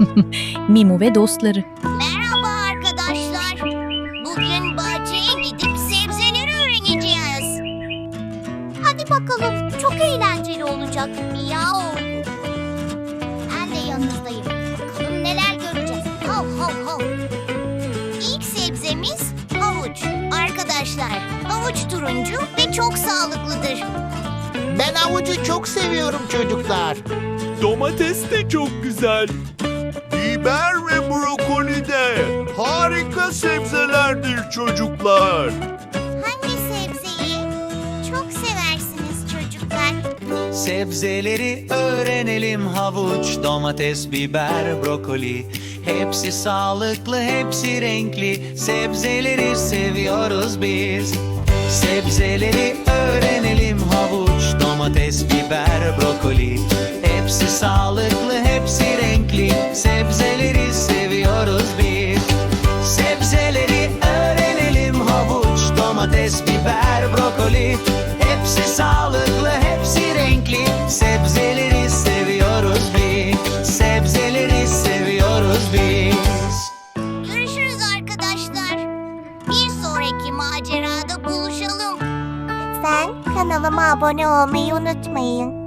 Mimu ve dostları. Merhaba arkadaşlar. Bugün bahçeye gidip sebzeleri öğreneceğiz. Hadi bakalım. Çok eğlenceli olacak. Miyav. Ben de yanınızdayım. Bakalım neler göreceğiz. Hav hav hav. İlk sebzemiz havuç. Arkadaşlar havuç turuncu ve çok sağlıklıdır. Ben avucu çok seviyorum çocuklar. Domates de çok güzel. Biber ve brokoli de harika sebzelerdir çocuklar. Hangi sebzeyi? Çok seversiniz çocuklar? Sebzeleri öğrenelim havuç, domates, biber, brokoli. Hepsi sağlıklı, hepsi renkli. Sebzeleri seviyoruz biz. Sebzeleri öğrenelim havuç, domates, biber, brokoli. Hepsi sağlıklı, hepsi renkli domates, biber, brokoli Hepsi sağlıklı, hepsi renkli Sebzeleri seviyoruz biz Sebzeleri seviyoruz biz Görüşürüz arkadaşlar. Bir sonraki macerada buluşalım. Lütfen kanalıma abone olmayı unutmayın.